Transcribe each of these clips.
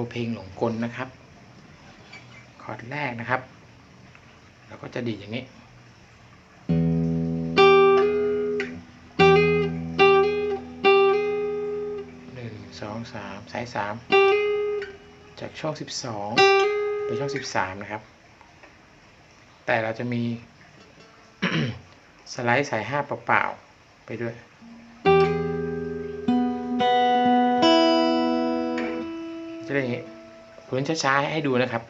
ว์เพลงหลงกลนะครับ คอร์ดแรกนะครับเราก็จะดีดอย่างนี้ หนึ่งสองสามสายสามจากช่องสิบสองไปช่องสิบสามนะครับ แต่เราจะมี สไลด์สายห้าเปล่าๆไปด้วย จะได้อย่างนี้พื้นช้าๆให้ดูนะครับ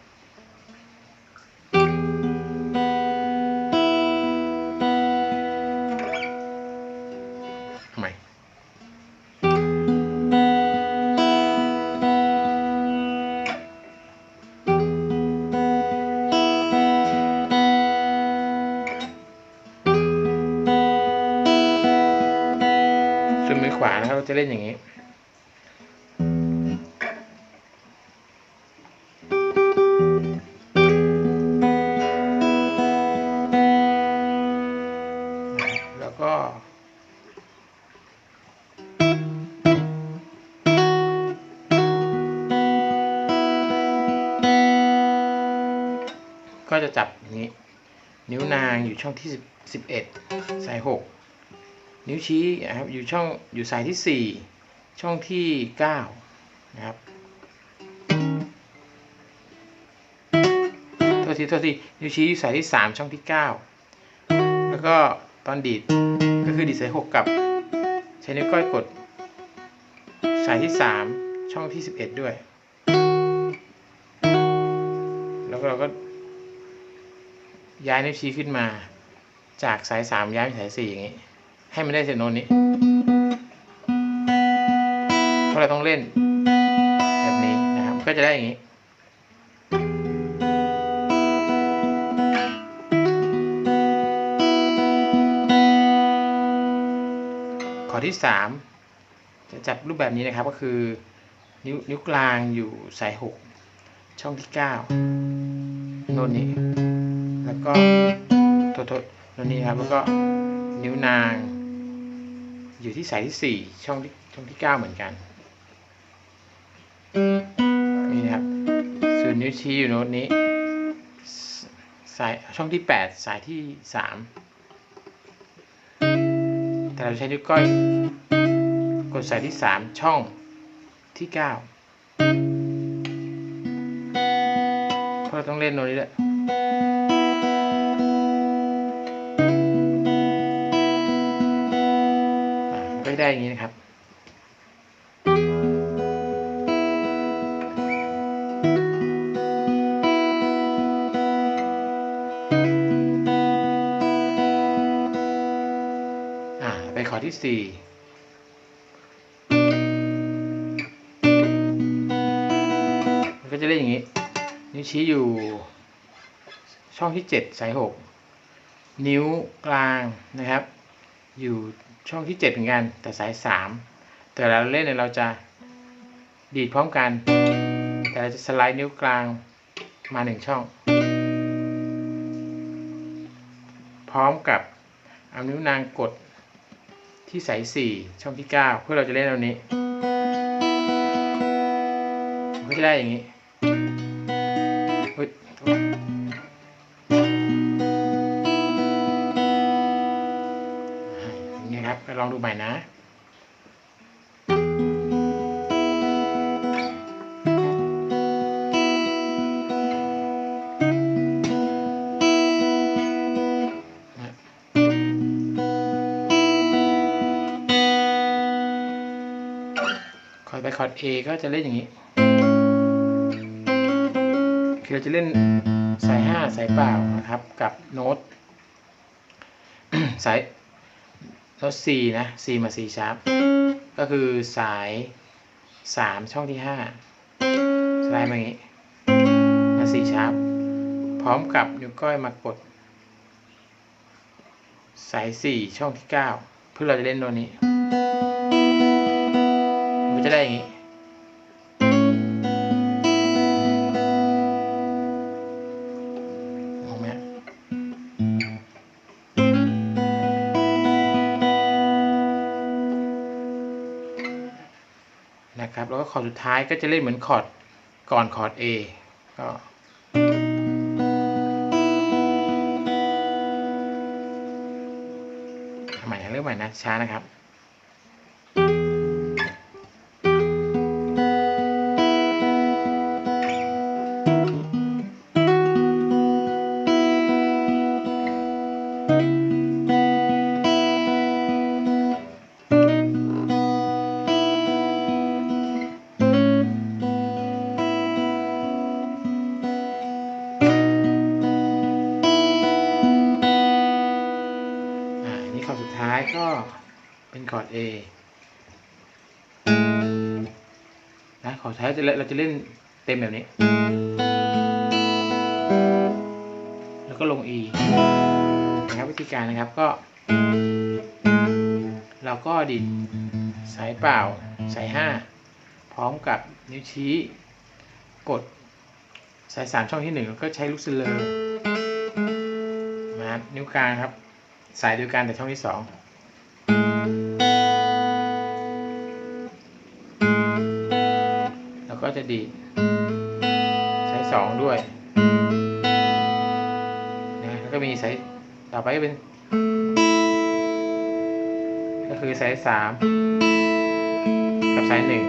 ทำไมส่วนมือขวานะครับเราจะเล่นอย่างนี้ จะจับอย่างนี้ นิ้วนางอยู่ช่องที่11สาย 6 นิ้วชี้นะครับอยู่ช่องอยู่สายที่ 4 ช่องที่ 9 นะครับโทษทีโทษทีนิ้วชี้อยู่สายที่ 3 ช่องที่ 9 แล้วก็ตอนดีดก็คือดีดสาย 6 กับ ใช้นิ้วก้อยกด สายที่ 3 ช่องที่ 11 ด้วย แล้วเราก็ ย้ายนิ้วชี้ขึ้นมา จากสาย3ย้ายไปสาย4อย่างนี้ ให้มันได้เซโน้นนี้เพราะเราต้องเล่น แบบนี้นะครับ ก็จะได้อย่างนี้ข้อที่ 3 จะจับรูปแบบนี้นะครับก็คือนิ้วนิ้วกลางอยู่สาย 6 ช่องที่ 9 โน่นนี้ แล้วก็โทษโทษโน่นนี้ครับแล้วก็นิ้วนาง อยู่ที่สายที่4ช่องที่ช่องที่9เหมือนกันนี่นะครับส่วนนิ้วชี้อยู่โน้ตนี้สายช่องที่8สายที่3แต่เราใช้นิ้วก้อยกดสายที่3ช่องที่เพราะเราะต้องเล่นโน้ตนี้แหละ ได้อย่างนี้นะครับ อ่า ไปขอที่สี่มันก็จะเล่นอย่างนี้ นิ้วชี้อยู่ ช่องที่เจ็ดสายหกนิ้วกลางนะครับ อยู่ ช่องที่เจ็ดเหมือนกันแต่สายสามแต่เราเล่นเนี่ยเราจะดีดพร้อมกัน แต่เราจะสไลด์นิ้วกลางมาหนึ่งช่อง พร้อมกับเอานิ้วนางกดที่สายสี่ช่องที่เก้าเพื่อเราจะเล่นตรงนี้ก็จะได้อย่างนี้ ลองดูใหม่นะคอร์ดไปคอร์ด A ก็จะเล่นอย่างนี้ คือเราจะเล่นสายห้าสายเปล่านะครับ กับโน้ตสาย โน้ต C นะ C มา C ชาร์ปก็คือสายสามช่องที่ห้าสไลด์มาอย่างนี้ มา C ชาร์ปพร้อมกับนิ้วก้อยมากด สายสี่ช่องที่เก้าเพื่อเราจะเล่นโน้นนี้ มันจะได้อย่างนี้ แล้วก็คอร์ดสุดท้ายก็จะเล่นเหมือนคอร์ดก่อนคอร์ด A ก็ทำใหม่นะเริ่มใหม่นะช้านะครับายก็เป็นคอร์ด A นะขอใช้ท้ายเราจะเล่นเต็มแบบนี้ แล้วก็ลง E นะครับวิธีการนะครับก็ เราก็ดิดสายเปล่าสาย 5 พร้อมกับนิ้วชี้ กดสาย 3 ช่องที่ 1 แล้วก็ใช้ลูกซิลเลอร์มานิ้วกลางครับ สายเดียวกันแต่ช่องที่ 2 ก็จะดี สายสองด้วยนะแล้วก็มีสายต่อไปก็เป็น ก็คือสายสามกับสายหนึ่ง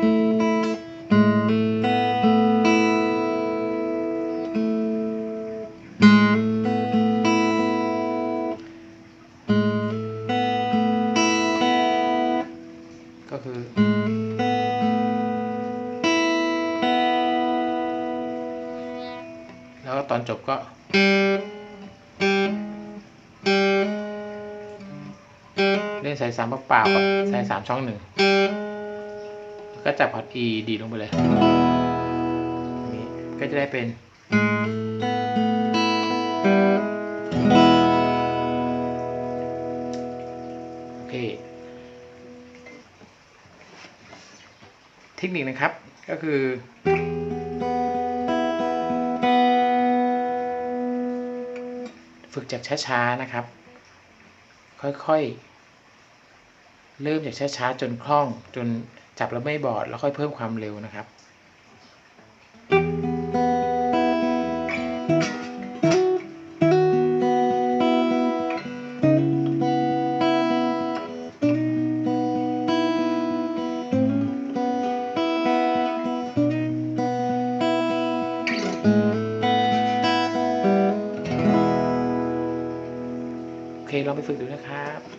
ก็คือ ตอนจบก็ เล่นสายสามเปล่าๆกับสายสามช่องหนึ่งแล้วก็จับพอด E ดีลงไปเลยนี้ก็จะได้เป็นโอเคเทคนิคนะครับก็คือ ฝึกจากช้าๆนะครับ ค่อยๆ เริ่มจากช้าๆ จนคล่องจนจับแล้วไม่บอด แล้วค่อยเพิ่มความเร็วนะครับ ลองไปฝึกดูนะครับ